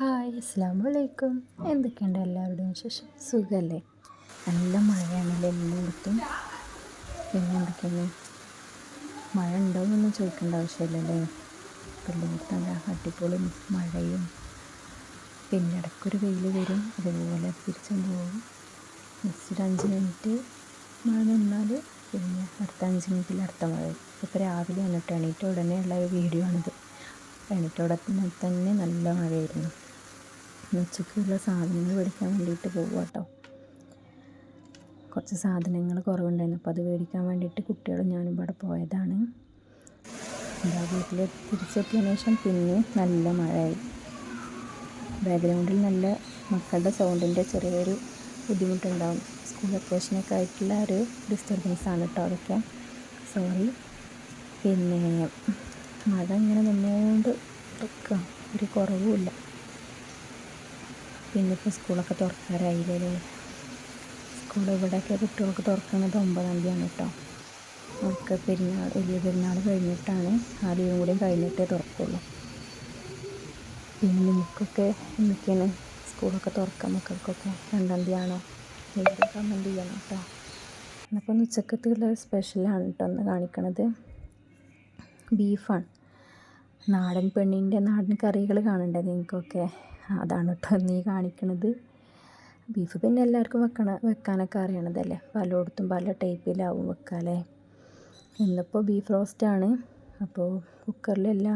Hi അസ്സാം വലൈക്കും എന്തൊക്കെയുണ്ട് എല്ലാവരുടെയും വിശേഷം? സുഖമല്ലേ നല്ല മഴയാണല്ലോ എല്ലായിടത്തും? പിന്നെ എന്തൊക്കെയാണ് മഴ ഉണ്ടോയെന്നൊന്നും ചോദിക്കേണ്ട ആവശ്യമില്ലല്ലേ? എല്ലായിടത്തും നല്ല അടിപൊളിയും മഴയും. പിന്നെ ഇടയ്ക്കൊരു വെയിൽ വരും. അതുപോലെ തിരിച്ചും പോകും. ജസ്റ്റ് അഞ്ച് മിനിറ്റ് മഴ നിന്നാൽ പിന്നെ അടുത്ത അഞ്ച് മിനിറ്റിൽ അടുത്ത മഴ ഇപ്പോൾ രാവിലെ വന്നിട്ട് എണീറ്റ ഉടനെയുള്ള വീഡിയോ ആണിത്. എണീറ്റ തന്നെ നല്ല മഴയായിരുന്നു. ഉച്ചയ്ക്കുള്ള സാധനങ്ങൾ മേടിക്കാൻ വേണ്ടിയിട്ട് പോകുക കേട്ടോ കുറച്ച് സാധനങ്ങൾ കുറവുണ്ടായിരുന്നു. അപ്പോൾ അത് മേടിക്കാൻ വേണ്ടിയിട്ട് കുട്ടികളും ഞാനും ഇവിടെ പോയതാണ്. എന്താ വീട്ടിൽ തിരിച്ചെത്തിയതിന് ശേഷം പിന്നെ നല്ല മഴയായി. ബാക്ക്ഗ്രൗണ്ടിൽ നല്ല മക്കളുടെ സൗണ്ടിന്റെ ചെറിയൊരു ബുദ്ധിമുട്ടുണ്ടാവും. സ്കൂൾ വെക്കേഷനൊക്കെ ആയിട്ടുള്ള ഒരു ഡിസ്റ്റർബൻസ് ആണ് കേട്ടോ അതൊക്കെ. സോറി പിന്നെ മഴ ഇങ്ങനെ നിന്നുകൊണ്ട് നിൽക്കുക ഒരു കുറവുമില്ല. പിന്നെ ഇപ്പോൾ സ്കൂളൊക്കെ തുറക്കാറായില്ലേ? സ്കൂൾ ഇവിടെയൊക്കെ കുട്ടികൾക്ക് തുറക്കുന്നത് ഒമ്പതാം തീയതിയാണ് കേട്ടോ. അവർക്ക് പെരുന്നാൾ വലിയ പെരുന്നാൾ കഴിഞ്ഞിട്ടാണ് ആ ലീവും കൂടി കഴിഞ്ഞിട്ടേ തുറക്കുള്ളൂ. പിന്നെ നിങ്ങൾക്കൊക്കെ എന്തൊക്കെയാണ് സ്കൂളൊക്കെ തുറക്കാം മക്കൾക്കൊക്കെ രണ്ടാം തീയതിയാണോ? ആണോ കമന്റ് ചെയ്യണം കേട്ടോ. എന്നപ്പോൾ ഒന്ന് ഉച്ചക്കത്തുള്ള സ്പെഷ്യലാണ് കേട്ടോ ഒന്ന് കാണിക്കണത്. ബീഫാണ്. നാടൻ പെണ്ണിന്റെ നാടൻ കറികൾ കാണണ്ടേ നിങ്ങൾക്കൊക്കെ? അതാണ് കേട്ടോ നീ കാണിക്കണത്. ബീഫ് പിന്നെ എല്ലാവർക്കും വെക്കണ വെക്കാനൊക്കെ അറിയണതല്ലേ? പലയിടത്തും പല ടൈപ്പിലാവും വെക്കാല്ലേ? ഇന്നിപ്പോൾ ബീഫ് റോസ്റ്റാണ് അപ്പോൾ കുക്കറിൽ എല്ലാ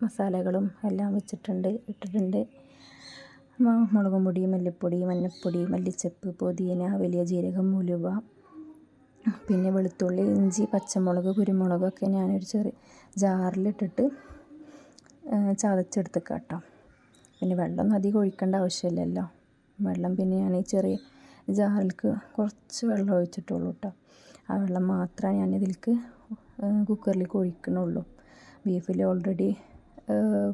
മസാലകളും എല്ലാം വെച്ചിട്ടുണ്ട് ഇട്ടിട്ടുണ്ട്. മുളകും പൊടി മല്ലിപ്പൊടി മഞ്ഞൾപ്പൊടി മല്ലിച്ചപ്പ് പുതിന വലിയ ജീരകം ഉലുവ പിന്നെ വെളുത്തുള്ളി ഇഞ്ചി പച്ചമുളക് കുരുമുളകൊക്കെ ഞാനൊരു ചെറിയ ജാറിലിട്ടിട്ട് ചതച്ചെടുത്ത് കേട്ടോ പിന്നെ വെള്ളമൊന്നും അധികം ഒഴിക്കേണ്ട ആവശ്യമില്ലല്ലോ. വെള്ളം പിന്നെ ഞാൻ ഈ ചെറിയ ജാറിലേക്ക് കുറച്ച് വെള്ളം ഒഴിച്ചിട്ടുള്ളൂ കേട്ടോ ആ വെള്ളം മാത്രമേ ഞാൻ ഇതിലേക്ക് കുക്കറിലേക്ക് ഒഴിക്കണുള്ളൂ. ബീഫിൽ ഓൾറെഡി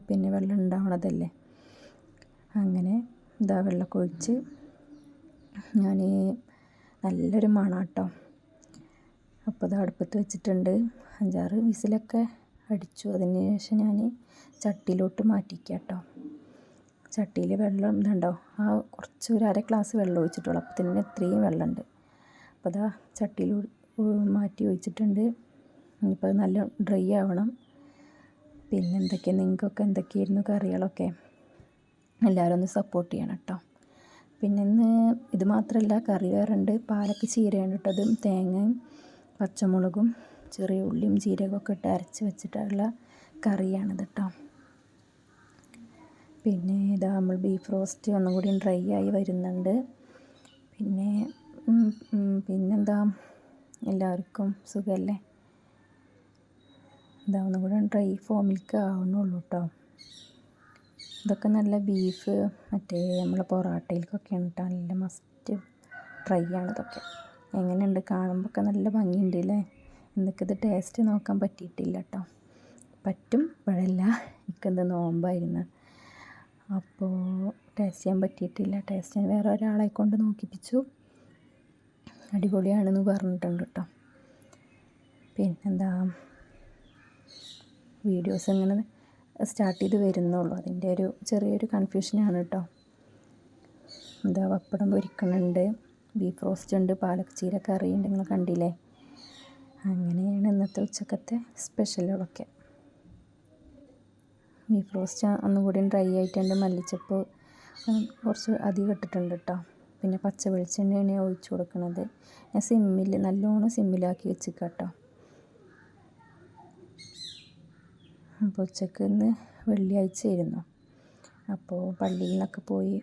പിന്നെ വെള്ളം ഉണ്ടാവണതല്ലേ. അങ്ങനെ ഇതാ വെള്ളമൊക്കെ ഒഴിച്ച് ഞാൻ നല്ലൊരു മണം കേട്ടോ അപ്പോൾ ഇത് അടുപ്പത്ത് വെച്ചിട്ടുണ്ട്. അഞ്ചാറ് വിസിലൊക്കെ അടിച്ചു. അതിന് ശേഷം ഞാൻ ചട്ടിയിലോട്ട് മാറ്റിക്കാം കേട്ടോ ചട്ടിയിൽ വെള്ളം ഇതുണ്ടോ? ആ കുറച്ച് ഒരു അര ഗ്ലാസ് വെള്ളം ഒഴിച്ചിട്ടുള്ളൂ. അപ്പോൾ തന്നെ ഇത്രയും വെള്ളമുണ്ട്. അപ്പോൾ അതാ ചട്ടിയിൽ മാറ്റി ഒഴിച്ചിട്ടുണ്ട്. ഇനിയിപ്പോൾ അത് നല്ല ഡ്രൈ ആവണം. പിന്നെ എന്തൊക്കെയാണ് നിങ്ങൾക്കൊക്കെ എന്തൊക്കെയായിരുന്നു കറികളൊക്കെ? എല്ലാവരും ഒന്ന് സപ്പോർട്ട് ചെയ്യണം കേട്ടോ. പിന്നെ ഇന്ന് ഇത് മാത്രമല്ല കറി വേറുണ്ട് പാലക്ക് ചീരയാണ് കേട്ടോ. അതും തേങ്ങയും പച്ചമുളകും ചെറിയ ഉള്ളിയും ജീരകമൊക്കെ ഇട്ട് അരച്ച് വെച്ചിട്ടുള്ള കറിയാണിത് കേട്ടോ. പിന്നെ ഇതാ നമ്മൾ ബീഫ് റോസ്റ്റ് ഒന്നും കൂടി ഡ്രൈ ആയി വരുന്നുണ്ട്. പിന്നെ പിന്നെന്താ? എല്ലാവർക്കും സുഖമല്ലേ ഇതാ ഒന്നും കൂടെ ഡ്രൈ ഫോമിലേക്ക് ആവുന്നുള്ളൂ കേട്ടോ ഇതൊക്കെ നല്ല ബീഫ് മറ്റേ നമ്മൾ പൊറാട്ടയിലേക്കൊക്കെയാണ് കേട്ടോ നല്ല മസ്റ്റ് ഡ്രൈ ആണ് ഇതൊക്കെ. എങ്ങനെയുണ്ട്? കാണുമ്പോൾ ഒക്കെ നല്ല ഭംഗിയുണ്ട് അല്ലേ ഇത് ടേസ്റ്റ് നോക്കാൻ പറ്റിയിട്ടില്ല കേട്ടോ പറ്റും ഇപ്പോഴല്ല. എനിക്കെന്ത് നോമ്പായിരുന്നു. അപ്പോൾ ടേസ്റ്റ് ചെയ്യാൻ പറ്റിയിട്ടില്ല. ടേസ്റ്റ് ചെയ്യാൻ വേറെ ഒരാളെ കൊണ്ട് നോക്കിപ്പിച്ചു. അടിപൊളിയാണെന്ന് പറഞ്ഞിട്ടുണ്ട് കേട്ടോ പിന്നെന്താ? വീഡിയോസ് ഇങ്ങനെ സ്റ്റാർട്ട് ചെയ്ത് വരുന്നുള്ളൂ. അതിന്റെ ഒരു ചെറിയൊരു കൺഫ്യൂഷനാണ് കേട്ടോ എന്താ പപ്പടം പൊരിക്കണുണ്ട്. ബീഫ് റോസ്റ്റ് ഉണ്ട്. പാലക് കറി ഉണ്ട്. നിങ്ങൾ കണ്ടില്ലേ? അങ്ങനെയാണ് ഇന്നത്തെ ഉച്ചക്കത്തെ സ്പെഷ്യലുകളൊക്കെ ബീഫ് റോസ്റ്റ് ഒന്നും കൂടി ഡ്രൈ എന്റെ മല്ലിച്ചപ്പ് കുറച്ച് അധികം ഇട്ടിട്ടുണ്ട് കേട്ടോ പിന്നെ പച്ച വെളിച്ചെണ്ണയാണ് ഞാൻ ഒഴിച്ച് കൊടുക്കുന്നത് ഞാൻ സിമ്മിൽ നല്ലോണം സിമ്മിലാക്കി വെച്ചിരിക്കുക കേട്ടോ അപ്പോൾ ഉച്ചയ്ക്ക് ഇന്ന് വെള്ളിയാഴ്ച ആയിരുന്നു അപ്പോൾ പള്ളിയിൽ നിന്നൊക്കെ പോയി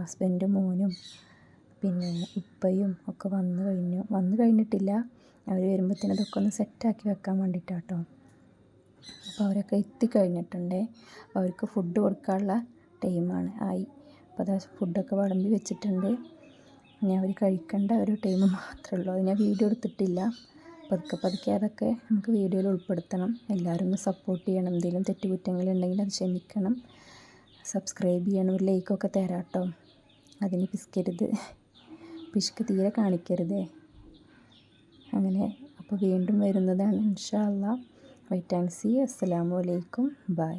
ഹസ്ബൻഡും മോനും പിന്നെ ഉപ്പയും ഒക്കെ വന്നു കഴിഞ്ഞു. വന്നു കഴിഞ്ഞിട്ടില്ല. അവർ വരുമ്പോഴത്തേനും ഇതൊക്കെ ഒന്ന് സെറ്റാക്കി വെക്കാൻ വേണ്ടിയിട്ടാണ് കേട്ടോ അപ്പോൾ അവരൊക്കെ എത്തിക്കഴിഞ്ഞിട്ടുണ്ട്. അവർക്ക് ഫുഡ് കൊടുക്കാനുള്ള ടൈമാണ് ആയി. അപ്പോൾ അതാ ഫുഡൊക്കെ വിളമ്പി വെച്ചിട്ടുണ്ട്. ഇനി അവർ കഴിക്കേണ്ട ഒരു ടൈം മാത്രമേ ഉള്ളൂ. ഞാൻ വീഡിയോ എടുത്തിട്ടില്ല. പതുക്കെ പതുക്കെ അതൊക്കെ നമുക്ക് വീഡിയോയിൽ ഉൾപ്പെടുത്തണം. എല്ലാവരും ഒന്ന് സപ്പോർട്ട് ചെയ്യണം. എന്തെങ്കിലും തെറ്റുകുറ്റങ്ങളുണ്ടെങ്കിൽ അത് ക്ഷമിക്കണം. സബ്സ്ക്രൈബ് ചെയ്യണം. ഒരു ലൈക്കൊക്കെ തരാം കേട്ടോ. അതിന് പിസ്കരുത് പിശുക്ക് തീരെ കാണിക്കരുതേ. അങ്ങനെ. അപ്പോൾ വീണ്ടും വരുന്നതാണ്. ഇൻഷാ അല്ലാ വെയിറ്റ് ആൻഡ് സി. അസ്സലാമു അലൈക്കും. ബൈ.